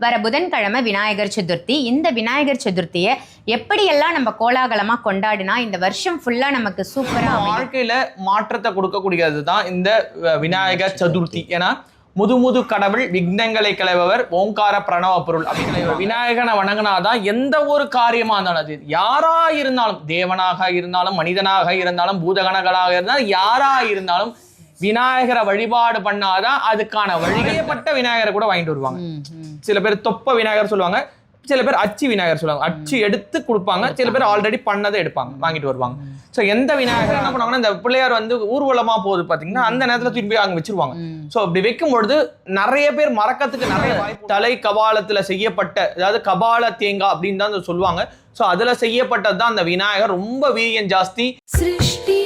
வர புதன்கிழமை விநாயகர் சதுர்த்தி. இந்த விநாயகர் சதுர்த்தியை எப்படியெல்லாம் நம்ம கோலாகலமா கொண்டாடினா இந்த வருஷம் ஃபுல்லா நமக்கு சூப்பரா வாழ்க்கையில மாற்றத்தை கொடுக்கக்கூடியது தான் இந்த விநாயகர் சதுர்த்தி. ஏன்னா முது முது கடவுள் விக்னங்களை கிளம்பவர் ஓங்கார பிரணவ பொருள் அப்படின்னு விநாயகனை வணங்கினாதான் எந்த ஒரு காரியமா இருந்தாலும் அது யாரா இருந்தாலும் தேவனாக இருந்தாலும் மனிதனாக இருந்தாலும் பூதகணங்களாக இருந்தாலும் யாரா இருந்தாலும் விநாயகரை வழிபாடு பண்ணாதான் அதுக்கான வழிகைப்பட்ட விநாயகரை கூட வாங்கிட்டு வருவாங்க. சில பேர் தொப்ப விநாயகர் சொல்லுவாங்க சில பேர் அச்சு விநாயகர் சொல்லுவாங்க. அச்சு எடுத்து கொடுப்பாங்க சில பேர் ஆல்ரெடி பண்ணதை எடுப்பாங்க வாங்கிட்டு வருவாங்க. ஸோ எந்த விநாயகர் என்ன பண்ணுவாங்கன்னா இந்த பிள்ளையார் வந்து ஊர்வலமா போகுது பாத்தீங்கன்னா அந்த நேரத்துல தூக்கி போய் அங்க வச்சிருவாங்க. ஸோ அப்படி வைக்கும் பொழுது நிறைய பேர் மறக்கத்துக்கு நிறைய தலை கபாலத்துல செய்யப்பட்ட அதாவது கபால தேங்காய் அப்படின்னு தான் சொல்லுவாங்க. ஸோ அதுல செய்யப்பட்டது தான் அந்த விநாயகர். ரொம்ப வீரியம் ஜாஸ்தி. சிருஷ்டி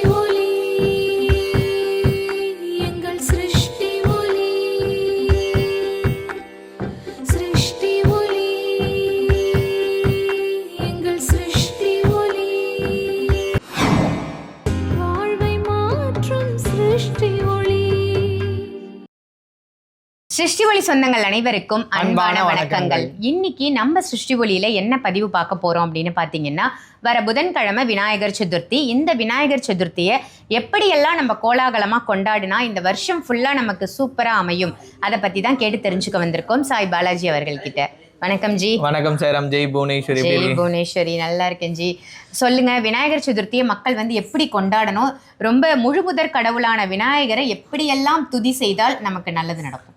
சிருஷ்டி ஒளி சொந்தங்கள் அனைவருக்கும் அன்பான வணக்கங்கள். இன்னைக்கு நம்ம சிருஷ்டி ஒளியில என்ன பதிவு பார்க்க போறோம் அப்படின்னு பாத்தீங்கன்னா வர புதன்கிழமை விநாயகர் சதுர்த்தி. இந்த விநாயகர் சதுர்த்தியை எப்படியெல்லாம் நம்ம கோலாகலமா கொண்டாடினா இந்த வருஷம் ஃபுல்லா நமக்கு சூப்பரா அமையும். அதை பத்தி தான் கேட்டு தெரிஞ்சுக்க வந்திருக்கோம் சாய் பாலாஜி அவர்கள்கிட்ட. வணக்கம் ஜி. வணக்கம் சேரம் ஜெய் புவனேஸ்வரி ஜெய் புவனேஸ்வரி நல்லா இருக்கேன் ஜி. சொல்லுங்க விநாயகர் சதுர்த்தியை மக்கள் வந்து எப்படி கொண்டாடணும்? ரொம்ப முழுமுதற் கடவுளான விநாயகரை எப்படியெல்லாம் துதி செய்தால் நமக்கு நல்லது நடக்கும்?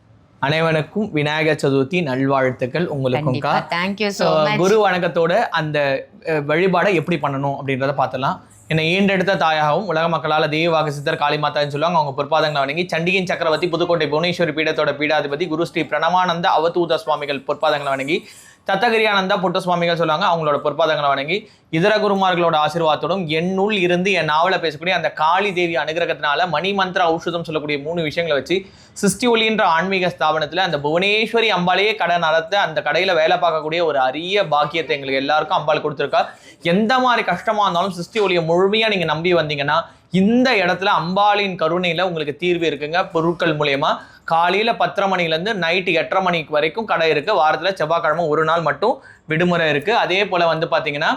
அனைவருக்கும் விநாயகர் சதுர்த்தி நல்வாழ்த்துக்கள். உங்களுக்கும் தேங்க்யூ ஸோ குரு வணக்கத்தோட அந்த வழிபாடை எப்படி பண்ணணும் அப்படின்றத பார்த்தலாம் என்னை ஈண்டெடுத்த தாயாகவும் உலக மக்களால் தெய்வவாக சித்தர் காளி மாதான்னு சொல்லுவாங்க. அவங்க பொற்பாதங்களை வணங்கி சண்டிகின் சக்கரவர்த்தி புதுக்கோட்டை புவனேஸ்வரி பீடத்தோட பீடாதிபதி குரு ஸ்ரீ பிரணவானந்த அவதூத சுவாமிகள் பொற்பாதங்களை வணங்கி தத்தகிரியானந்தா புட்ட சுவாமிகள் சொல்லுவாங்க அவங்களோட பொற்பாதங்களை வணங்கி இதர குருமார்களோட ஆசீர்வாதத்தோடும் என்னுள் இருந்து என் நாவலை பேசக்கூடிய அந்த காளி தேவி அனுகிரகத்தினால மணி மந்திர ஔஷதம் சொல்லக்கூடிய மூணு விஷயங்களை வச்சு சிருஷ்டி ஒளின்ற ஆன்மீக ஸ்தாபனத்தில் அந்த புவனேஸ்வரி அம்பாலேயே கடை நடத்த அந்த கடையில் வேலை பார்க்கக்கூடிய ஒரு அரிய பாக்கியத்தை எங்களுக்கு எல்லாருக்கும் அம்பாள் கொடுத்துருக்கா. எந்த மாதிரி கஷ்டமாக இருந்தாலும் சிருஷ்டி ஒளியை முழுமையாக நீங்கள் நம்பி வந்தீங்கன்னா இந்த இடத்துல அம்பாளின் கருணையில் உங்களுக்கு தீர்வு இருக்குங்க. பொருட்கள் மூலயமா காலையில பத்தரை மணில இருந்து நைட்டு எட்டரை மணிக்கு வரைக்கும் கடை இருக்கு. வாரத்துல செவ்வாய்க்கிழமை ஒரு நாள் மட்டும் விடுமுறை இருக்கு. அதே போல வந்து பாத்தீங்கன்னா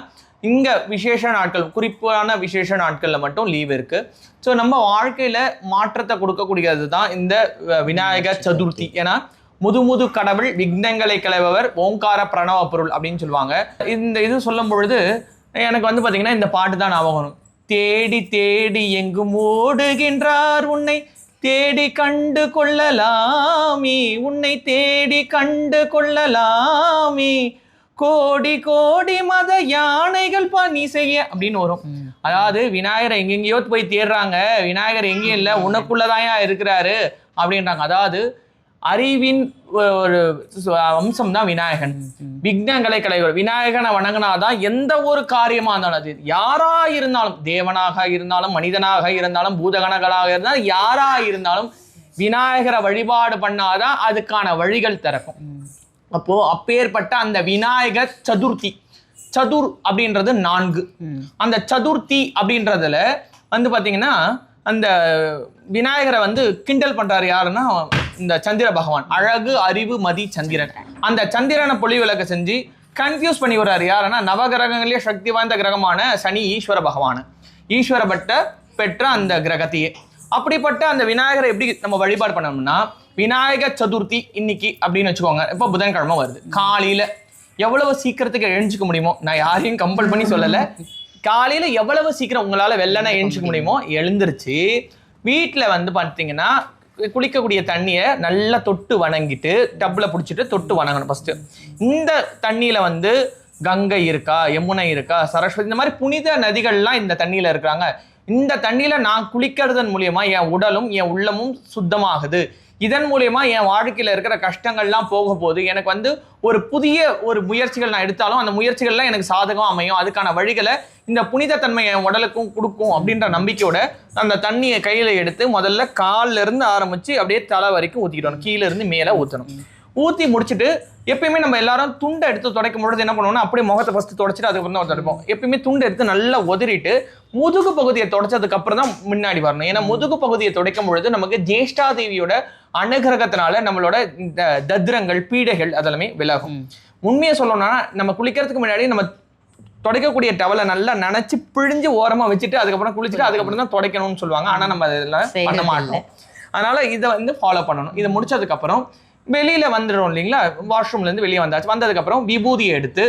இங்க விசேஷ நாட்கள் குறிப்பான விசேஷ நாட்கள்ல மட்டும் லீவ் இருக்கு. ஸோ நம்ம வாழ்க்கையில மாற்றத்தை கொடுக்கக்கூடியது தான் இந்த விநாயகர் சதுர்த்தி. ஏன்னா முது முது கடவுள் விக்னங்களை கிளம்பவர் ஓங்கார பிரணவ பொருள் அப்படின்னு சொல்லுவாங்க. இந்த இது சொல்லும் பொழுது எனக்கு வந்து பாத்தீங்கன்னா இந்த பாட்டு தான் ஞாபகம் தேடி தேடி எங்கும் ஓடுகின்றார் உன்னை தேடி கண்டு கொள்ளலாமே உன்னை தேடி கண்டு கொள்ளலாமே. கோடி கோடி மத யானைகள் பணி செய்ய அப்படின்னு வரும். அதாவது விநாயகரை எங்கெங்கேயோ போய் தேடுறாங்க. விநாயகர் எங்கேயும் இல்லை உனக்குள்ளதாயா இருக்கிறாரு அப்படின்றாங்க. அதாவது அறிவின் ஒரு அம்சம் தான் விநாயகன். விக்னங்களை கலைவர் விநாயகனை வணங்கினாதான் எந்த ஒரு காரியமாக இருந்தாலும் அது யாரா இருந்தாலும் தேவனாக இருந்தாலும் மனிதனாக இருந்தாலும் பூதகணங்களாக இருந்தாலும் யாரா இருந்தாலும் விநாயகரை வழிபாடு பண்ணாதான் அதுக்கான வழிகள் திறக்கும். அப்போ அப்பேற்பட்ட அந்த விநாயகர் சதுர்த்தி. சதுர் அப்படின்றது நான்கு. அந்த சதுர்த்தி அப்படின்றதுல வந்து பார்த்தீங்கன்னா அந்த விநாயகரை வந்து கிண்டல் பண்ணுறாரு யாருன்னா இந்த சந்திர பகவான். அழகு அறிவு மதி சந்திரன். அந்த சந்திரனை பொலி விளக்க செஞ்சு கன்ஃபியூஸ் பண்ணி வர்றாரு யாருன்னா நவகிரகங்களே சக்தி வாய்ந்த கிரகமான சனி ஈஸ்வர பகவான். ஈஸ்வரப்பட்ட பெற்ற அந்த கிரகத்தையே. அப்படிப்பட்ட அந்த விநாயகரை எப்படி நம்ம வழிபாடு பண்ணோம்னா விநாயகர் சதுர்த்தி இன்னைக்கு அப்படின்னு வச்சுக்கோங்க. இப்போ புதன்கிழமை வருது. காலையில் எவ்வளவு சீக்கிரத்துக்கு எழுஞ்சிக்க முடியுமோ நான் யாரையும் கம்பல் பண்ணி சொல்லலை. காலையில் எவ்வளவு சீக்கிரம் உங்களால் வெள்ளனை எழுஞ்சிக்க முடியுமோ எழுந்திருச்சு வீட்டில் வந்து பார்த்தீங்கன்னா குளிக்கக்கூடிய தண்ணியை நல்லா தொட்டு வணங்கிட்டு டப்பில் பிடிச்சிட்டு தொட்டு வணங்கணும் ஃபஸ்ட்டு இந்த தண்ணியில் வந்து கங்கை இருக்கா யமுனை இருக்கா சரஸ்வதி இந்த மாதிரி புனித நதிகள்லாம் இந்த தண்ணியில் இருக்கிறாங்க. இந்த தண்ணியில் நான் குளிக்கிறதன் மூலியமாக என் உடலும் என் உள்ளமும் சுத்தமாகுது. இதன் மூலயமா என் வாழ்க்கையில் இருக்கிற கஷ்டங்கள்லாம் போக போகுது எனக்கு வந்து ஒரு புதிய ஒரு முயற்சிகள் நான் எடுத்தாலும் அந்த முயற்சிகள்லாம் எனக்கு சாதகம் அமையும். அதுக்கான வழிகளை இந்த புனிதத்தன்மை என் உடலுக்கும் கொடுக்கும் அப்படின்ற நம்பிக்கையோட அந்த தண்ணியை கையில் எடுத்து முதல்ல கால்ல இருந்து அப்படியே தலை வரைக்கும் ஊற்றிக்கிடணும் கீழேருந்து இருந்து ஊற்றணும் ஊற்றி முடிச்சுட்டு எப்பயுமே நம்ம எல்லாரும் துண்டை எடுத்து துடைக்கும் பொழுது என்ன பண்ணுவோம்னா அப்படியே முகத்தை ஃபஸ்ட்டு துடைச்சிட்டு அதுக்கப்புறம் தான் துடைப்போம். எப்பயுமே துண்டை எடுத்து நல்லா உதறிட்டு முதுகு பகுதியை தொடச்சதுக்கு அப்புறம் தான் முன்னாடி வரணும். ஏன்னா முதுகு பகுதியை துடைக்கும் பொழுது நமக்கு ஜேஷ்டா தேவியோட அனுகிரகத்தினால நம்மளோட இந்த தத்ரங்கள் பீடைகள் அதெல்லாமே விலகும். உண்மையை சொல்லணும்னா நம்ம குளிக்கிறதுக்கு முன்னாடி நம்ம துடைக்கக்கூடிய டவலை நல்லா நனைச்சு பிழிஞ்சு ஓரமா வச்சுட்டு அதுக்கப்புறம் குளிச்சுட்டு அதுக்கப்புறம் தான் துடைக்கணும்னு சொல்லுவாங்க. ஆனா நம்ம அதெல்லாம் பண்ண மாட்டோம். அதனால இதை வந்து ஃபாலோ பண்ணணும். இதை முடிச்சதுக்கு அப்புறம் வெளியில வந்துடும் இல்லைங்களா? வாஷ்ரூம்ல இருந்து வெளியே வந்தாச்சு. வந்ததுக்கு அப்புறம் விபூதியை எடுத்து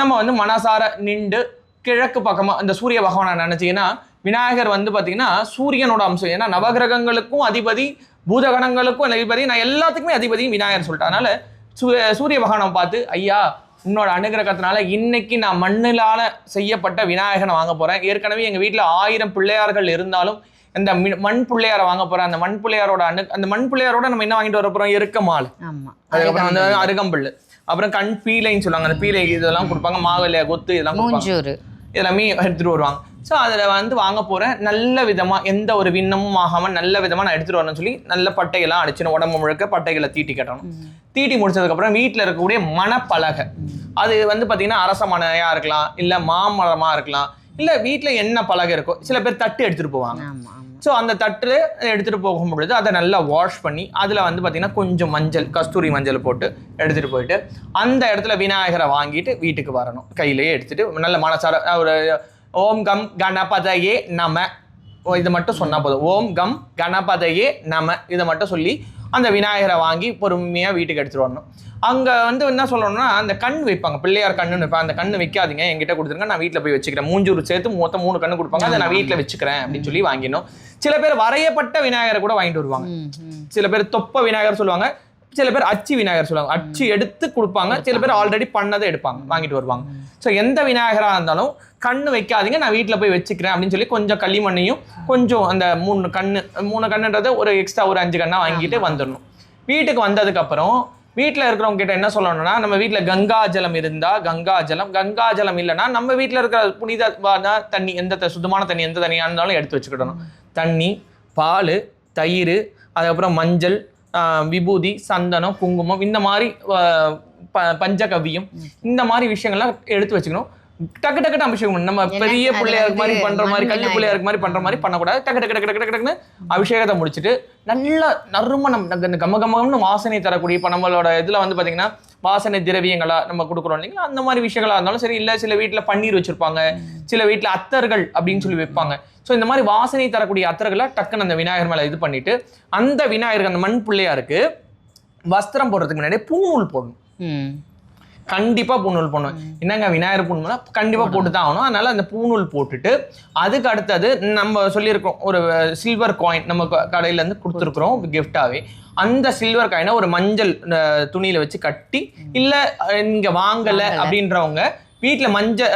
நம்ம வந்து மனசார நின்று கிழக்கு பக்கமா இந்த சூரிய பகவானை நினைச்சீங்கன்னா விநாயகர் வந்து பாத்தீங்கன்னா சூரியனோட அம்சம். ஏன்னா நவகிரகங்களுக்கும் அதிபதி பூதகணங்களுக்கும் அதிபதி நான் எல்லாத்துக்குமே அதிபதியும் விநாயகர் சொல்லிட்டேன். அதனால சூ- சூரிய பகவானை பார்த்து ஐயா உன்னோட அனுகிரகத்தினால இன்னைக்கு நான் மண்ணிலால செய்யப்பட்ட விநாயகனை வாங்க போறேன். ஏற்கனவே எங்க வீட்ல ஆயிரம் பிள்ளையார்கள் இருந்தாலும் இந்த மண் பிள்ளையாரை வாங்க போறேன். அந்த மண் பிள்ளையாரோட அனு அந்த மண் பிள்ளையாரோட நம்ம என்ன வாங்கிட்டு வர போறோம்? எருக்க மால். அதுக்கப்புறம் வந்து அருகம்புல். அப்புறம் கண் பீலைன்னு சொல்லுவாங்க. அந்த பீலை இதெல்லாம் கொடுப்பாங்க. மாவிலை கொத்து இதெல்லாம் கொடுப்பாங்க. மூஞ்சூறு இதெல்லாமே எடுத்துட்டு வருவாங்க. ஸோ அதில் வந்து வாங்க போகிறேன் நல்ல விதமாக எந்த ஒரு விண்ணமும் ஆகாமல் நல்ல விதமாக நான் எடுத்துட்டு வரணும்னு சொல்லி நல்ல பட்டையெல்லாம் அடிச்சிடணும் உடம்பு முழுக்க பட்டைகளை தீட்டி கட்டணும். தீட்டி முடிச்சதுக்கப்புறம் வீட்டில் இருக்கக்கூடிய மணப்பலகை. அது வந்து பார்த்தீங்கன்னா அரச மனையாக இருக்கலாம் இல்லை மாமரமாக இருக்கலாம் இல்லை வீட்டில் என்ன பலகை இருக்கோ சில பேர் தட்டு எடுத்துகிட்டு போவாங்க. ஸோ அந்த தட்டு எடுத்துகிட்டு போகும் பொழுது அதை நல்லா வாஷ் பண்ணி அதில் வந்து பார்த்திங்கன்னா கொஞ்சம் மஞ்சள் கஸ்தூரி மஞ்சள் போட்டு எடுத்துகிட்டு போயிட்டு அந்த இடத்துல விநாயகரை வாங்கிட்டு வீட்டுக்கு வரணும். கையிலேயே எடுத்துகிட்டு நல்ல மனசார ஒரு ஓம் கம் கணபதையே நம. இதை மட்டும் சொன்னால் போதும். ஓம் கம் கணபதையே நம. இதை மட்டும் சொல்லி அந்த விநாயகரை வாங்கி பொறுமையாக வீட்டுக்கு எடுத்துகிட்டு வரணும். அங்கே வந்து என்ன சொல்லணும்னா அந்த கண் வைப்பாங்க. பிள்ளையார் கண்ணுன்னு வைப்பாங்க அந்த கண்ணு வைக்காதீங்க. என்கிட்ட கொடுத்துருங்க. நான் வீட்டில் போய் வச்சுக்கிறேன். மூஞ்சூர் சேர்த்து மொத்தம் மூணு கண்ணு கொடுப்பாங்க. அதை நான் வீட்டில் வச்சுக்கிறேன் அப்படின்னு சொல்லி வாங்கிடணும். சில பேர் வரையப்பட்ட விநாயகரை கூட வாங்கிட்டு வருவாங்க. சில பேர் தொப்ப விநாயகர் சொல்லுவாங்க. சில பேர் அச்சு விநாயகர் சொல்லுவாங்க. அச்சு எடுத்து கொடுப்பாங்க. சில பேர் ஆல்ரெடி பண்ணதை எடுப்பாங்க. வாங்கிட்டு வருவாங்க. ஸோ எந்த விநாயகராக இருந்தாலும் கண்ணு வைக்காதீங்க. நான் வீட்டில் போய் வச்சுக்கிறேன் அப்படின்னு சொல்லி கொஞ்சம் களிமண்ணையும் கொஞ்சம் அந்த மூணு கண்ணு மூணு கண்ணுன்றதை ஒரு எக்ஸ்ட்ரா ஒரு அஞ்சு கண்ணா வாங்கிட்டு வந்துடணும். வீட்டுக்கு வந்ததுக்கு அப்புறம் வீட்டில் இருக்கிறவங்க கிட்ட என்ன சொல்லணும்னா நம்ம வீட்டில் கங்கா ஜலம் இருந்தால் கங்கா ஜலம் கங்கா ஜலம் இல்லைன்னா நம்ம வீட்டில் இருக்கிற புனித தண்ணி எந்த த- சுத்தமான தண்ணி எந்த தண்ணியாக இருந்தாலும் எடுத்து வச்சுக்கிடணும். தண்ணி பால் தயிர் அதுக்கப்புறம் மஞ்சள் விபூதி சந்தனம் குங்குமம் இந்த மாதிரி ப- பஞ்சகவியம் இந்த மாதிரி விஷயங்கள்லாம் எடுத்து வச்சுக்கணும். டக்கு டக்கு அபிஷேகம். நம்ம பெரிய பிள்ளையாருக்கு மாதிரி பண்ற மாதிரி கல்லு பிள்ளையாருக்கு மாதிரி பண்ற மாதிரி பண்ணக்கூடாது. டக்கு டக்கு டக்கு டக்கு டக்குன்னு அபிஷேகத்தை முடிச்சுட்டு நல்ல நறுமணம் அந்த கம கமகம்னு வாசனை தரக்கூடிய இப்போ நம்மளோட இதுல வந்து பாத்தீங்கன்னா வாசனை திரவியங்களா நம்ம கொடுக்குறோம் இல்லைங்களா? அந்த மாதிரி விஷயங்களா இருந்தாலும் சரி இல்ல சில வீட்ல பன்னீர் வச்சிருப்பாங்க. சில வீட்ல அத்தர்கள் அப்படின்னு சொல்லி வைப்பாங்க. ஸோ இந்த மாதிரி வாசனை தரக்கூடிய அத்தர்களை டக்குன்னு அந்த விநாயகர் மேல இது பண்ணிட்டு அந்த விநாயகருக்கு அந்த மண் பிள்ளையாருக்கு வஸ்திரம் போடுறதுக்கு முன்னாடி பூநூல் போடணும். ம். கண்டிப்பா பூநூல் போடணும். என்னங்க விநாயகர் பூணுனா கண்டிப்பா போட்டு தான் ஆகணும். அதனால அந்த பூநூல் போட்டுட்டு அதுக்கு அடுத்தது நம்ம சொல்லியிருக்கோம் ஒரு சில்வர் காயின் நம்ம க- கடையில இருந்து கொடுத்துருக்குறோம் கிஃப்டாவே அந்த சில்வர் காயினை ஒரு மஞ்சள் துணியில வச்சு கட்டி இல்ல இங்க வாங்கல. அப்படின்றவங்க வீட்ல மஞ்சள்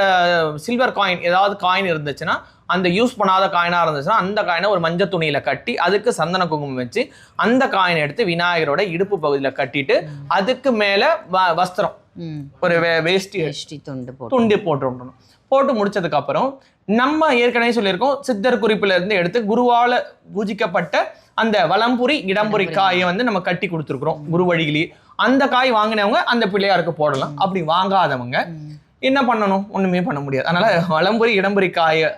சில்வர் காயின் ஏதாவது காயின் இருந்துச்சுன்னா அந்த யூஸ் பண்ணாத காயினா இருந்துச்சுன்னா அந்த காயினை ஒரு மஞ்சள் துணியில கட்டி அதுக்கு சந்தன குங்குமம் வச்சு அந்த காயினை எடுத்து விநாயகரோட இடுப்பு பகுதியில கட்டிட்டு அதுக்கு மேல வ- வஸ்திரம். ஒரு வேஷ்டி வேஷ்டி துண்டு துண்டி போட்டு விடணும் போட்டு முடிச்சதுக்கு அப்புறம் நம்ம ஏற்கனவே சொல்லியிருக்கோம் சித்தர் குறிப்புல இருந்து எடுத்து குருவால பூஜிக்கப்பட்ட அந்த வலம்புரி இடம்புரி காயை வந்து நம்ம கட்டி கொடுத்துருக்குறோம் குரு வழியிலேயே அந்த காய் வாங்கினவங்க அந்த பிள்ளையாருக்கு போடலாம். அப்படி வாங்காதவங்க என்ன பண்ணணும்? ஒண்ணுமே பண்ண முடியாது. அதனால வலம்புரி இடம்புரி காயை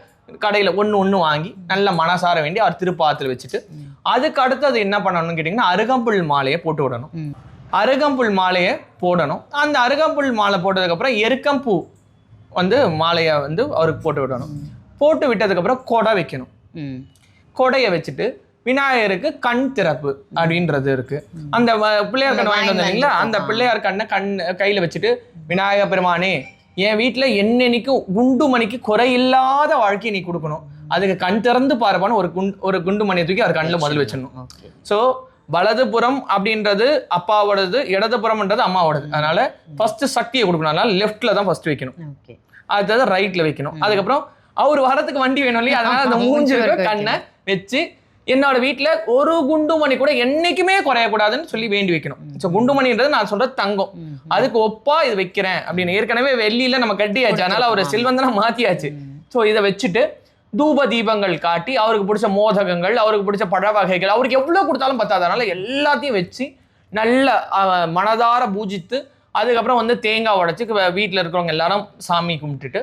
கடையில ஒண்ணு ஒண்ணு வாங்கி நல்ல மனசார வேண்டி அவர் திருப்பாத்துல வச்சுட்டு அதுக்கு அடுத்தது என்ன பண்ணணும்னு கேட்டிங்கன்னா அருகம்புல் மாலையை போட்டு விடணும். அருகம்புல் மாலையை போடணும். அந்த அருகம்புல் மாலை போட்டதுக்கப்புறம் எருக்கம்பூ வந்து மாலையை வந்து அவருக்கு போட்டு விடணும். போட்டு விட்டதுக்கப்புறம் கொடை வைக்கணும். ம். கொடையை வச்சுட்டு விநாயகருக்கு கண் திறப்பு அப்படின்றது இருக்கு. அந்த பிள்ளையார் கண்ணை வாங்கிட்டு வந்தீங்களா அந்த பிள்ளையார் கண்ணை கண் கையில வச்சுட்டு விநாயக பெருமானே என் வீட்டுல என்னென்னைக்கும் குண்டு மணிக்கு குறையில்லாத வாழ்க்கையை நீ கொடுக்கணும். அதுக்கு கண் திறந்து பாருப்பான்னு ஒரு குண்டு ஒரு குண்டு மணியை தூக்கி அவர் கண்ணில் முதல்ல வச்சிடணும். ஸோ வலதுபுறம் அப்படின்றது அப்பாவோடது இடதுபுறம்ன்றது அம்மாவோடது. அதனால ஃபர்ஸ்ட் சக்தியை கொடுக்கணும். அதனால லெஃப்ட்ல தான் ஃபர்ஸ்ட் வைக்கணும். அடுத்தது ரைட்ல வைக்கணும். அதுக்கப்புறம் அவர் வரதுக்கு வண்டி வேணும் இல்லையா? அதனால அந்த மூஞ்சி கண்ணை வச்சு என்னோட வீட்ல ஒரு குண்டுமணி கூட என்னைக்குமே குறையக்கூடாதுன்னு சொல்லி வேண்டி வைக்கணும். ஸோ குண்டுமணின்றது நான் சொல்றது தங்கம். அதுக்கு ஒப்பா இது வைக்கிறேன் அப்படின்னு. ஏற்கனவே வெள்ளியில நம்ம கட்டியாச்சு. அதனால அவர் சில்வந்தனா மாத்தியாச்சு. ஸோ இதை வச்சுட்டு தூப தீபங்கள் காட்டி அவருக்கு பிடிச்ச மோதகங்கள் அவருக்கு பிடிச்ச பழ வகைகள் அவருக்கு எவ்வளவு கொடுத்தாலும் பத்தாது அதனால எல்லாத்தையும் வச்சு நல்ல மனதார பூஜித்து அதுக்கப்புறம் வந்து தேங்காய் உடைச்சு வீட்டில் இருக்கிறவங்க எல்லாரும் சாமி கும்பிட்டுட்டு.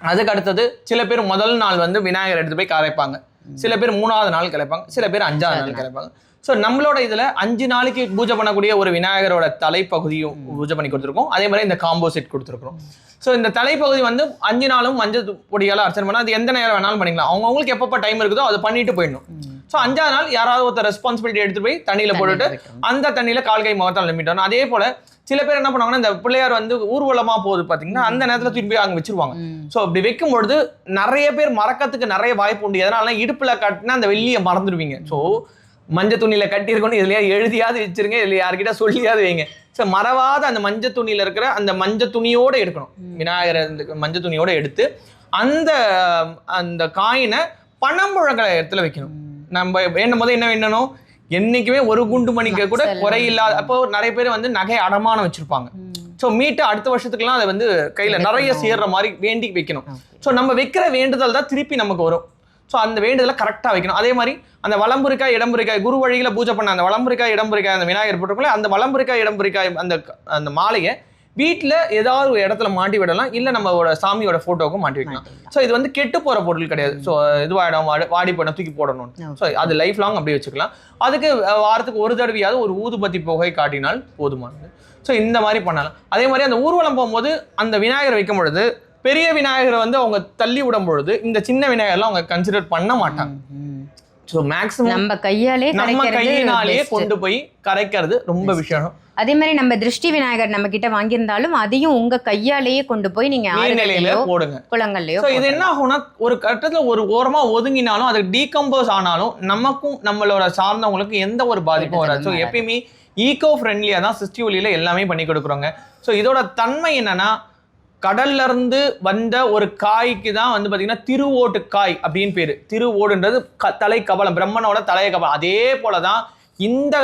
அதுக்கு அடுத்தது சில பேர் முதல் நாள் வந்து விநாயகர் எடுத்து போய் கரைப்பாங்க. சில பேர் மூணாவது நாள் கரைப்பாங்க. சில பேர் அஞ்சாவது நாள் கரைப்பாங்க. ஸோ நம்மளோட இதுல அஞ்சு நாளைக்கு பூஜை பண்ணக்கூடிய ஒரு விநாயகரோட தலைப்பகுதியும் பூஜை பண்ணி கொடுத்துருக்கோம். அதே மாதிரி இந்த காம்போ செட் கொடுத்துருக்கோம் ஸோ இந்த தலைப்பகுதி வந்து அஞ்சு நாளும் மஞ்சள் பொடியால அர்ச்சனை பண்ணா அது எந்த நேரம் வேணாலும் பண்ணிக்கலாம். அவங்கவுங்களுக்கு எப்பப்போ டைம் இருக்குதோ அதை பண்ணிட்டு போயிடணும். ஸோ அஞ்சாவது நாள் யாராவது ஒருத்தர் ரெஸ்பான்சிபிலிட்டி எடுத்து போய் தண்ணியில போட்டுட்டு அந்த தண்ணியில கால்கை முகத்தால் நிமிட்டணும் அதே போல சில பேர் என்ன பண்ணுவாங்கன்னா இந்த பிள்ளையார் வந்து ஊர்வலமா போகுது பாத்தீங்கன்னா அந்த நேரத்துல தூக்கி போய் அங்க வச்சிருவாங்க. ஸோ அப்படி வைக்கும் பொழுது நிறைய பேர் மறக்கத்துக்கு நிறைய வாய்ப்பு உண்டு. எதனால இடுப்புல கட்டினா அந்த வெள்ளியை மறந்துடுவீங்க. ஸோ மஞ்சள் துணியில கட்டியிருக்கணும் இதுலயா எழுதியாவது வச்சிருங்க இதுல யார்கிட்ட சொல்லியாவது வைங்க. ஸோ மறவாத அந்த மஞ்சள் துணியில இருக்கிற அந்த மஞ்சள் துணியோட எடுக்கணும். விநாயகர் மஞ்சள் துணியோட எடுத்து அந்த அந்த காயினை பணம் புழங்குற இடத்துல வைக்கணும். நம்ம வேண்டும் போது என்ன வேண்டணும் என்னைக்குமே ஒரு குண்டு மணிக்கு கூட. குறையில்லாத அப்போ நிறைய பேர் வந்து நகை அடமானம் வச்சிருப்பாங்க. ஸோ மீட்டு அடுத்த வருஷத்துக்குலாம் அதை வந்து கையில நிறைய. சேர்ற மாதிரி வேண்டி வைக்கணும். ஸோ நம்ம வைக்கிற வேண்டுதல் தான் திருப்பி நமக்கு வரும். ஸோ அந்த வேண்டுதலை கரெக்டாக வைக்கணும். அதே மாதிரி அந்த வலம்புரிக்காய் இடம்புரிக்காய் குரு வழியில பூஜை பண்ண அந்த வலம்புரிக்காய் இடம்புரிக்காய் அந்த விநாயகர் போட்டிருக்கோம்ல அந்த வலம்புரிக்காய் இடம்புரிக்காய் அந்த அந்த மாலையை வீட்டில் ஏதாவது ஒரு இடத்துல மாட்டி விடலாம். இல்லை நம்மளோட சாமியோட ஃபோட்டோவுக்கும் மாட்டி வைக்கலாம். ஸோ இது வந்து கெட்டு போகிற பொருள் கிடையாது. ஸோ இதுவாயிடும் வாடி- வாடி போன தூக்கி போடணும். ஸோ அது லைஃப் லாங் அப்படியே வச்சுக்கலாம். அதுக்கு வாரத்துக்கு ஒரு தடவையாவது ஒரு ஊதுபத்தி புகை காட்டினால் போதுமானது. ஸோ இந்த மாதிரி பண்ணலாம். அதே மாதிரி அந்த ஊர்வலம் போகும்போது அந்த விநாயகர் வைக்கும் பொழுது பெரிய விநாயகரை வந்து அவங்க தள்ளி விடும் பொழுது இந்த சின்ன விநாயகர்லாம் அவங்க கன்சிடர் பண்ண மாட்டாங்க. ஸோ மேக்ஸிமம் நம்ம கையாலே நம்ம கையினாலேயே. கொண்டு போய் கரைக்கிறது ரொம்ப விஷயம். அதே மாதிரி நம்ம திருஷ்டி விநாயகர் நம்ம கிட்ட வாங்கியிருந்தாலும் அதையும் உங்க கையாலேயே கொண்டு போய் நீங்க நீர்நிலையில ஆறுகள்லயோ போடுங்க. குளங்கள்லயோ இது என்ன ஆகும்னா ஒரு கட்டத்துல ஒரு ஓரமா ஒதுங்கினாலும் அது டீகம்போஸ் ஆனாலும் நமக்கும் நம்மளோட சார்ந்தவங்களுக்கு எந்த ஒரு பாதிப்பும் வராது. ஸோ. எப்பயுமே ஈகோ ஃப்ரெண்ட்லியா தான் சிஸ்டி ஒலியில எல்லாமே பண்ணி கொடுக்குறோங்க. ஸோ இதோட தன்மை என்னன்னா கடல்ல இருந்து வந்த ஒரு காய்க்கு தான் வந்து பார்த்தீங்கன்னா திருவோட்டு காய் அப்படின்னு பேர். திருவோடுன்றது க தலை கவலம் பிரம்மனோட தலை கபாலம் அதே போலதான் இந்த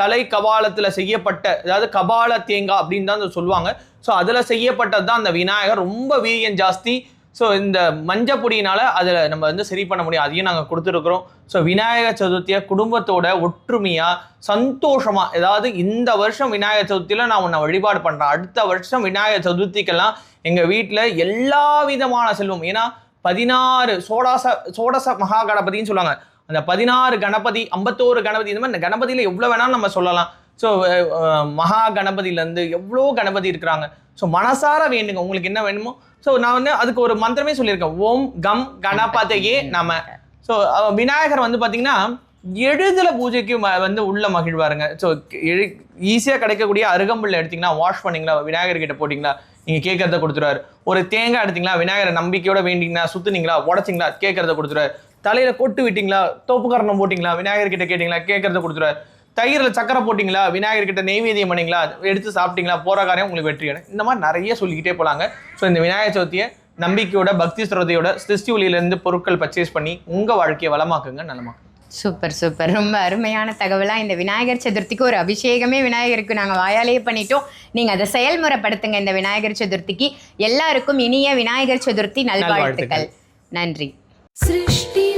தலை கபாலத்தில் செய்யப்பட்ட அதாவது கபால தேங்காய் அப்படின்னு தான் சொல்லுவாங்க. ஸோ அதில் செய்யப்பட்டது தான் அந்த விநாயகர். ரொம்ப வீரியம் ஜாஸ்தி. ஸோ இந்த மஞ்சள் பொடியினால் அதில் நம்ம வந்து சரி பண்ண முடியும். அதையும் நாங்கள் கொடுத்துருக்குறோம். ஸோ விநாயகர் சதுர்த்தியை குடும்பத்தோட ஒற்றுமையாக சந்தோஷமாக ஏதாவது இந்த வருஷம் விநாயகர் சதுர்த்தியில் நான் உன்னை வழிபாடு பண்ணுறேன் அடுத்த வருஷம் விநாயகர் சதுர்த்திக்கெல்லாம் எங்கள் வீட்டில் எல்லா விதமான செல்வம். ஏன்னா பதினாறு சோடாச சோடச மகா கணபதின்னு சொல்லுவாங்க. அந்த பதினாறு கணபதி ஐம்பத்தோரு கணபதி இந்த மாதிரி இந்த கணபதியில் எவ்வளோ வேணாலும் நம்ம சொல்லலாம். ஸோ மகா கணபதியிலேருந்து எவ்வளோ கணபதி இருக்கிறாங்க. ஸோ மனசார வேண்டுங்க. உங்களுக்கு என்ன வேணுமோ ஸோ நான் வந்து அதுக்கு ஒரு மந்திரமே சொல்லியிருக்கேன். ஓம் கம் கணபதையே நம. ஸோ விநாயகர் வந்து பார்த்தீங்கன்னா எழுதல பூஜைக்கு வந்து உள்ள மகிழ்வாருங்க. ஸோ எழு ஈஸியாக கிடைக்கக்கூடிய அருகம்புல்ல எடுத்தீங்கன்னா வாஷ் பண்ணீங்களா விநாயகர் கிட்ட போட்டிங்களா நீங்கள் கேட்கறத கொடுத்துருவாரு. ஒரு தேங்காய் எடுத்தீங்களா விநாயகரை நம்பிக்கையோட வேண்டிங்களா சுத்துனீங்களா உடச்சிங்களா கேட்கறத கொடுத்துருவாரு. தலையில் கொட்டு விட்டீங்களா தோப்புக்கரணம் போட்டிங்களா விநாயகர் கிட்ட கேட்டிங்களா கேட்கறத கொடுத்துருவாரு. தயிரில் சக்கரை போட்டிங்களா? விநாயகர்கிட்ட நெய்வேதியம் பண்ணிங்களா? எடுத்து சாப்பிட்டீங்களா? போகிற காரியம் உங்களுக்கு வெற்றி அடை இந்த மாதிரி நிறைய சொல்லிக்கிட்டே போகலாங்க ஸோ இந்த விநாயகர் சதுர்த்தியை நம்பிக்கையோட பக்தி சிரதையோட சிருஷ்டி ஒளியிலேருந்து பொருட்கள் பர்ச்சேஸ் பண்ணி உங்கள் வாழ்க்கையை வளமாக்குங்க நலமாக்குங்க சூப்பர் சூப்பர் ரொம்ப அருமையான தகவலாக இந்த விநாயகர் சதுர்த்திக்கு ஒரு அபிஷேகமே விநாயகருக்கு நாங்கள் வாயாலேயே பண்ணிட்டோம். நீங்கள் அதை செயல்முறைப்படுத்துங்க இந்த விநாயகர் சதுர்த்திக்கு. எல்லாருக்கும் இனிய விநாயகர் சதுர்த்தி நல்வாழ்த்துக்கள். நன்றி. சிருஷ்டி